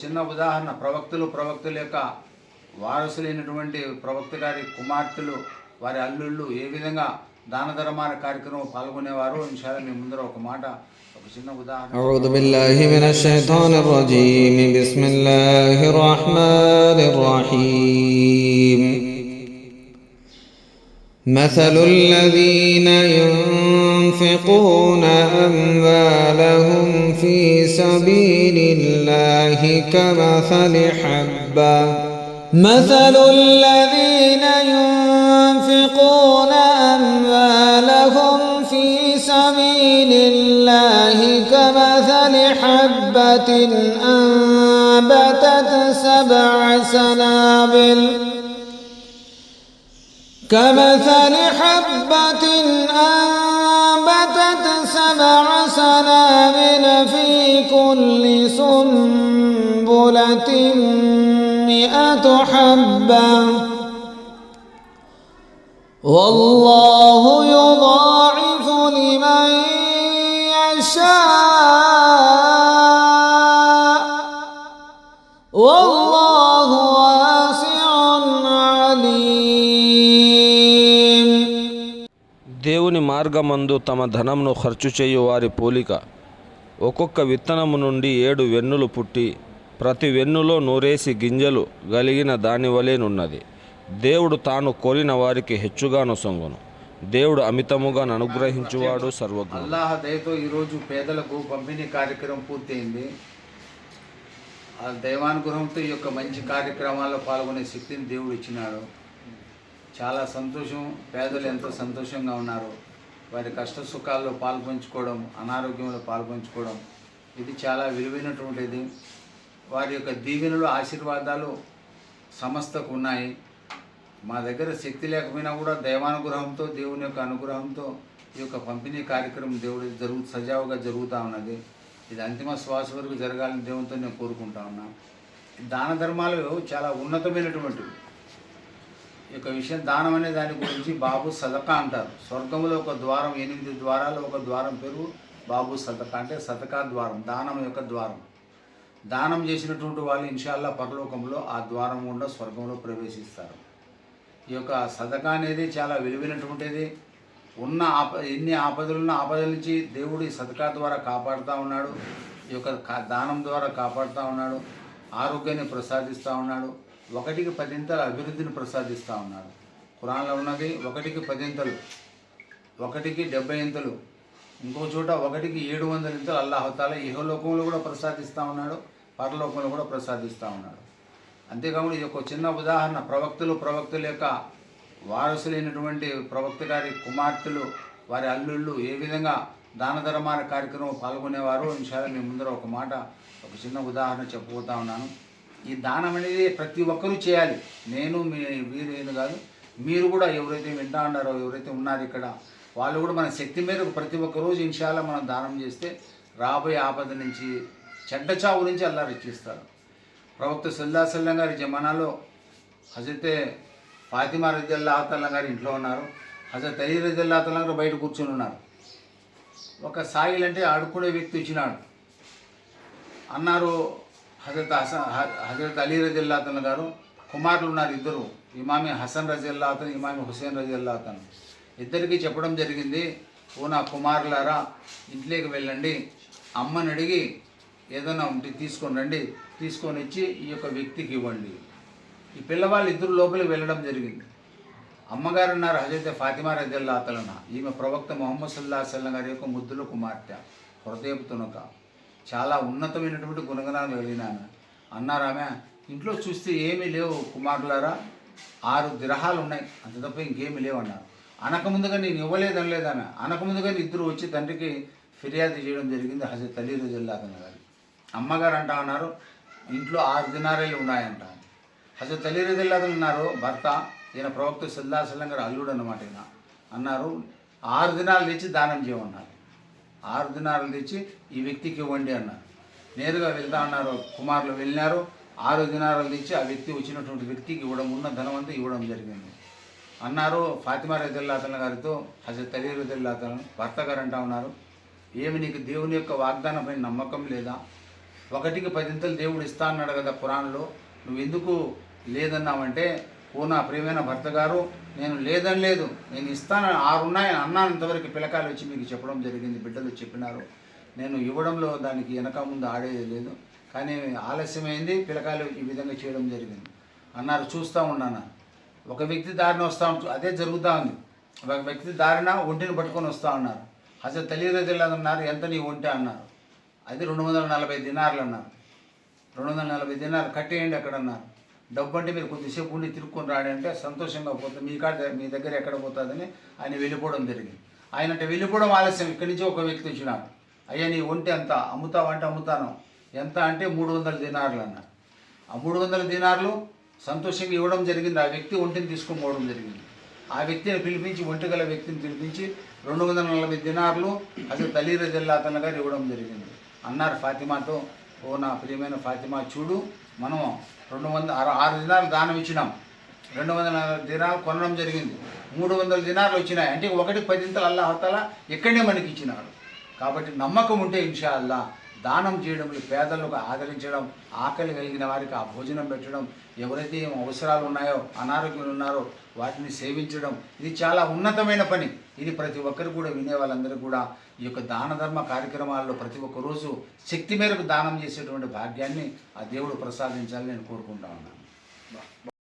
చిన్న ఉదాహరణ ప్రవక్తలు ప్రవక్తల యొక్క వారసులైనటువంటి ప్రవక్త గారి కుమార్తెలు వారి అల్లుళ్ళు ఏ విధంగా దాన ధర్మాల కార్యక్రమం పాల్గొనేవారు ఇన్షాల్లా మీ ముందర ఒక మాట ఒక చిన్న ఉదాహరణ أعوذ بالله من الشيطان الرجيم بسم الله الرحمن الرحيم مثل الذين ينفقون أموالهم في سبيل الله كمثل حبة. مثل الذين ينفقون أموالهم في سبيل الله كمثل حبة أنبتت سبع سنابل. كمثل حبة أنبتت سبع سنابل في كل سنبلة مئة حبة. والله మార్గమందు తమ ధనమును ఖర్చు చేయు వారి పోలిక. ఒక్కొక్క విత్తనము నుండి ఏడు వెన్నులు పుట్టి ప్రతి వెన్నులో నూరేసి గింజలు గలిగిన దాని వలెనున్నది దేవుడు తాను కోరిన వారికి హెచ్చుగా నొసొంగును దేవుడు అమితముగా అనుగ్రహించువాడు సర్వజ్ఞ అల్లాహ దయతో ఈరోజు పేదలకు పంపిణీ కార్యక్రమం పూర్తయింది. ఆ దైవానుగ్రహంతో ఈ యొక్క మంచి కార్యక్రమాల్లో పాల్గొనే శక్తిని దేవుడు ఇచ్చినాడు. చాలా సంతోషం పేదలు ఎంతో సంతోషంగా ఉన్నారు. వారి కష్ట సుఖాల్లో పాల్పంచుకోవడం అనారోగ్యంలో పాల్పంచుకోవడం. ఇది చాలా విలువైనటువంటిది. వారి యొక్క దీవెనలు ఆశీర్వాదాలు సమస్తకు ఉన్నాయి. మా దగ్గర శక్తి లేకపోయినా కూడా దైవానుగ్రహంతో దేవుని యొక్క అనుగ్రహంతో ఈ యొక్క పంపిణీ కార్యక్రమం దేవుడు జరుగు సజావుగా జరుగుతూ ఉన్నది. ఇది అంతిమ శ్వాస వరకు జరగాలని దేవునితో నేను కోరుకుంటా ఉన్నా. దాన ధర్మాలు చాలా ఉన్నతమైనటువంటివి. యొక్క విషయం దానం అనే దాని గురించి బాబు సతక అంటారు. స్వర్గంలో ఒక ద్వారం ఎనిమిది ద్వారాలు ఒక ద్వారం పేరు బాబు సతక అంటే సదకా ద్వారం దానం యొక్క ద్వారం. దానం చేసినటువంటి వాళ్ళు ఇన్షాల్లా పరలోకంలో ఆ ద్వారం గుండా స్వర్గంలో ప్రవేశిస్తారు. ఈ యొక్క సతక అనేది చాలా విలువైనటువంటిది. ఉన్న ఆప ఎన్ని ఆపదలున్న ఆపదల నుంచి దేవుడు ఈ సదకా ద్వారా కాపాడుతూ ఉన్నాడు. ఈ యొక్క దానం ద్వారా కాపాడుతూ ఉన్నాడు. ఆరోగ్యాన్ని ప్రసాదిస్తూ ఉన్నాడు. ఒకటికి పదింతల అభివృద్ధిని ప్రసాదిస్తూ ఉన్నారు. కురాన్లో ఉన్నది ఒకటికి పదింతలు ఒకటికి డెబ్బై ఇంతలు ఇంకో చోట ఒకటికి ఏడు వందల ఇంతలు అల్లాహతాల ఇహలోకంలో కూడా ప్రసాదిస్తూ ఉన్నాడు పరలోకంలో కూడా ప్రసాదిస్తూ ఉన్నాడు. అంతేకాకుండా ఇది ఒక చిన్న ఉదాహరణ ప్రవక్తలు ప్రవక్తల యొక్క వారసులైనటువంటి ప్రవక్త గారి కుమార్తెలు వారి అల్లుళ్ళు ఏ విధంగా దాన ధర్మాల కార్యక్రమం పాల్గొనేవారు ఇన్షాల్లో మీ ముందర ఒక మాట ఒక చిన్న ఉదాహరణ చెప్పబోతా ఉన్నాను. ఈ దానం అనేది ప్రతి ఒక్కరూ చేయాలి. నేను మీ వీరు ఏను కాదు మీరు కూడా ఎవరైతే వింటా ఉన్నారో ఎవరైతే ఉన్నారో ఇక్కడ వాళ్ళు కూడా మన శక్తి మేరకు ప్రతి ఒక్క రోజు మనం దానం చేస్తే రాబోయే ఆపద నుంచి చెడ్డ చావు నుంచి అల్లా రక్షిస్తారు ప్రవక్త సుల్లాసల్లం గారి జమానాలో హజరతే ఫాతిమా రజల్లాహతల్లా గారి ఇంట్లో ఉన్నారు. హజరత్ అలీ రజల్లాహతల్లా గారు బయట కూర్చొని ఉన్నారు. ఒక సాయిల్ అంటే ఆడుకునే వ్యక్తి వచ్చినాడు. అన్నారు హజరత్ హసన్ హ- హజరత్ అలీ రజల్లాతన్ గారు కుమారులు ఉన్నారు ఇద్దరు. ఇమామి హసన్ రజల్లాతన్ ఇమామి హుసేన్ రజల్లాతన్ ఇద్దరికి చెప్పడం జరిగింది ఓ నా కుమారులారా ఇంట్లోకి వెళ్ళండి. అమ్మని అడిగి ఏదైనా ఉంటే తీసుకొని రండి. తీసుకొని ఇచ్చి ఈ యొక్క వ్యక్తికి ఇవ్వండి. ఈ పిల్లవాళ్ళు ఇద్దరు లోపలికి వెళ్ళడం జరిగింది. అమ్మగారు అన్నారు హజరత్ ఫాతిమా రజల్లాతలన ఈమె ప్రవక్త మొహమ్మద్ సల్లా సల్లం గారి యొక్క ముద్దుల కుమార్తె హృదయపు తునక. చాలా ఉన్నతమైనటువంటి గుణగణాలు కలిగిన అన్నారు ఆమె ఇంట్లో చూస్తే ఏమీ లేవు కుమారులారా. ఆరు గ్రహాలు ఉన్నాయి అంత తప్ప ఇంకేమీ లేవు అన్నారు. అనకముందుగా నేను ఇవ్వలేదని లేదు ఆమె అనకముందుగా ఇద్దరు వచ్చి తండ్రికి ఫిర్యాదు చేయడం జరిగింది హజరత్ అలీ రజల్లాతన్ గారు అమ్మగారు అంటా ఉన్నారు ఇంట్లో ఆరు దినారాలు ఉన్నాయంట. హజరత్ అలీ రజల్లాతన్ ఉన్నారు భర్త ఈయన ప్రవక్త సల్లా గారు అల్లుడు అన్నమాట ఈయన. అన్నారు ఆరు దినాలు తెచ్చి దానం చేయమన్నారు. ఆరు దినాలు తెచ్చి ఈ వ్యక్తికి ఇవ్వండి అన్నారు నేరుగా వెళ్తా అన్నారు కుమారులు వెళ్ళినారు. ఆరు దినాలు తెచ్చి ఆ వ్యక్తి వచ్చినటువంటి వ్యక్తికి ఇవ్వడం ఉన్న ధనం అంతా ఇవ్వడం జరిగింది. అన్నారు ఫాతిమా రజల్లాతల గారితో హజరత్ అలీ రజల్లాతల భర్త గారు అంటా ఉన్నారు ఏమి నీకు దేవుని యొక్క వాగ్దానంపై నమ్మకం లేదా? ఒకటికి పదింతలు దేవుడు ఇస్తా అన్నాడు కదా పురాణంలో నువ్వు ఎందుకు లేదన్నావంటే ఓ నా ప్రియమైన భర్త గారు నేను లేదని లేదు. నేను ఇస్తాను ఆరు ఉన్నాయి అన్నానంతవరకు పిల్లకాయలు వచ్చి మీకు చెప్పడం జరిగింది. బిడ్డలు చెప్పినారు. నేను ఇవ్వడంలో దానికి వెనక ముందు ఆడేది లేదు. కానీ ఆలస్యమైంది. పిల్లకాయలు ఈ విధంగా చేయడం జరిగింది. అన్నారు చూస్తూ ఉన్నాను. ఒక వ్యక్తి దారిన వస్తా అదే జరుగుతూ ఉంది. ఒక వ్యక్తి దారిన ఒంటిని పట్టుకొని వస్తూ ఉన్నారు అసలు తెలియదు అన్నారు. ఎంత నీ ఒంటి అన్నారు. అది రెండు వందల నలభై దినార్లు అన్నారు. రెండు వందల నలభై దినాలు కట్టేయండి అక్కడ అన్నారు. డబ్బు అంటే మీరు కొద్దిసేపు ఉండి తిరుక్కొని రాడి అంటే సంతోషంగా పోతుంది. మీ కాడ మీ దగ్గర ఎక్కడ పోతుందని ఆయన వెళ్ళిపోవడం జరిగింది. ఆయన అంటే వెళ్ళిపోవడం ఆలస్యం. ఇక్కడి నుంచి ఒక వ్యక్తి వచ్చినాడు. అయ్యా నీ ఒంటి ఎంత? అమ్ముతావంటే అమ్ముతాను. ఎంత అంటే మూడు వందల దినార్లు అన్నారు ఆ మూడు వందల దినార్లు సంతోషంగా ఇవ్వడం జరిగింది. ఆ వ్యక్తి ఒంటిని తీసుకుని పోవడం జరిగింది. ఆ వ్యక్తిని పిలిపించి ఒంటి గల వ్యక్తిని పిలిపించి రెండు వందల నలభై దినార్లు అసలు తలీర అతను గారు ఇవ్వడం జరిగింది. అన్నారు ఫాతిమాతో ఓ నా ప్రియమైన ఫాతిమా చూడు మనం రెండు వందల ఆరు ఆరు దినాలు దానం ఇచ్చినాం. రెండు వందల నలభై దినాలు కొనడం జరిగింది. మూడు వందల దినాలు వచ్చినాయి. అంటే ఒకటి పదింతలు అల్లా అవతల ఇక్కడనే మనకి ఇచ్చినాడు. కాబట్టి నమ్మకం ఉంటే ఇన్షా అల్లా దానం చేయడం పేదలకు ఆదరించడం ఆకలి కలిగిన వారికి ఆ భోజనం పెట్టడం ఎవరైతే ఏం అవసరాలు ఉన్నాయో అనారోగ్యాలు ఉన్నారో వాటిని సేవించడం ఇది చాలా ఉన్నతమైన పని. ఇది ప్రతి ఒక్కరు కూడా వినే వాళ్ళందరూ కూడా ఈ యొక్క దాన ధర్మ కార్యక్రమాల్లో ప్రతి ఒక్క రోజు శక్తి మేరకు దానం చేసేటువంటి భాగ్యాన్ని ఆ దేవుడు ప్రసాదించాలని నేను కోరుకుంటా ఉన్నాను.